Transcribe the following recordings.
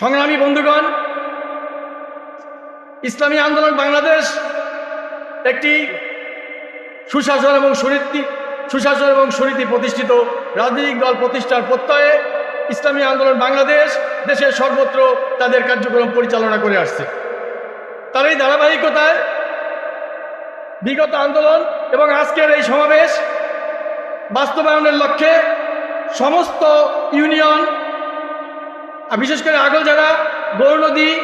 সংগ্রামী বন্ধুগণ, ইসলামী আন্দোলন বাংলাদেশ একটি সুশাসন এবং সুনীতি, সুশাসন এবং সুনীতি প্রতিষ্ঠিত রাজনৈতিক দল প্রতিষ্ঠার প্রত্যয়ে ইসলামী আন্দোলন বাংলাদেশ দেশের সর্বত্র তাদের কার্যক্রম পরিচালনা করে আসছে। তার এই ধারাবাহিকতায় বিগত আন্দোলন এবং আজকের এই সমাবেশ বাস্তবায়নের লক্ষ্যে সমস্ত ইউনিয়ন আর বিশেষ করে আগলজারা গৌরনদী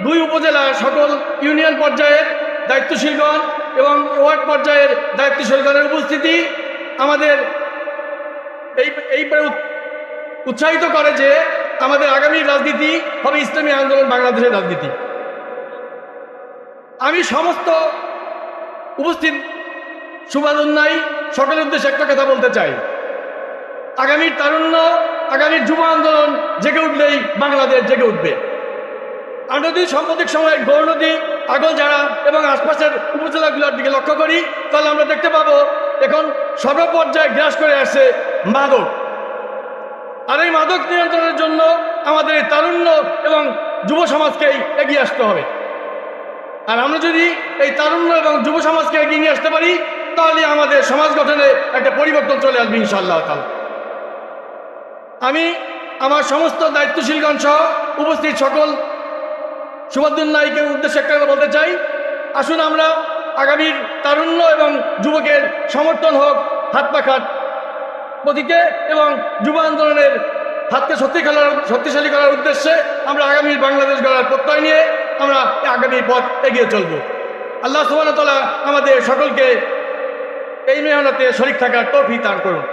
দুই উপজেলার সকল ইউনিয়ন পর্যায়ের দায়িত্বশীলগণ এবং ওয়ার্ড পর্যায়ের দায়িত্বশীলগণের উপস্থিতি আমাদের এই উৎ- উৎসাহিত করে যে আমাদের আগামী রাজনীতি হবে ইসলামী আন্দোলন বাংলাদেশের রাজনীতি। আমি সমস্ত উপস্থিত শুভানুন্নায়ী সকলের উদ্দেশ্যে একটা কথা বলতে চাই। আগামীর তারুণ্য আগামীর যুব আন্দোলন জেগে উঠলেই বাংলাদেশ জেগে উঠবে। যদি সাম্প্রতিক সময়ে গৌরনদী আগলঝাড়া এবং আশপাশের উপজেলাগুলোর দিকে লক্ষ্য করি, তাহলে আমরা দেখতে পাবো, এখন সর্বপর্যায়ে গ্রাস করে আসছে মাদক। আর এই মাদক নিয়ন্ত্রণের জন্য আমাদের এই তারুণ্য এবং যুব সমাজকেই এগিয়ে আসতে হবে। আর আমরা যদি এই তারুণ্য এবং যুব সমাজকে এগিয়ে নিয়ে আসতে পারি, তাহলে আমাদের সমাজ গঠনে একটা পরিবর্তন চলে আসবে ইনশাআল্লাহ তালা আমি আমার সমস্ত দায়িত্বশীলগণ সহ উপস্থিত সকল সুভাদ্দিন নাইকের উদ্দেশ্যে একটা কথা বলতে চাই। আসুন আমরা আগামীর তারুণ্য এবং যুবকের সমর্থন হোক, হাত পাখার প্রতীকে এবং যুব আন্দোলনের হাতকে শক্তি খেলার, শক্তিশালী করার উদ্দেশ্যে আমরা আগামী বাংলাদেশ গড়ার প্রত্যয় নিয়ে আমরা আগামী পথ এগিয়ে চলব। আল্লাহ সুবাহ আমাদের সকলকে এই মেহনতে শরিক থাকার তৌফিক দান করুন।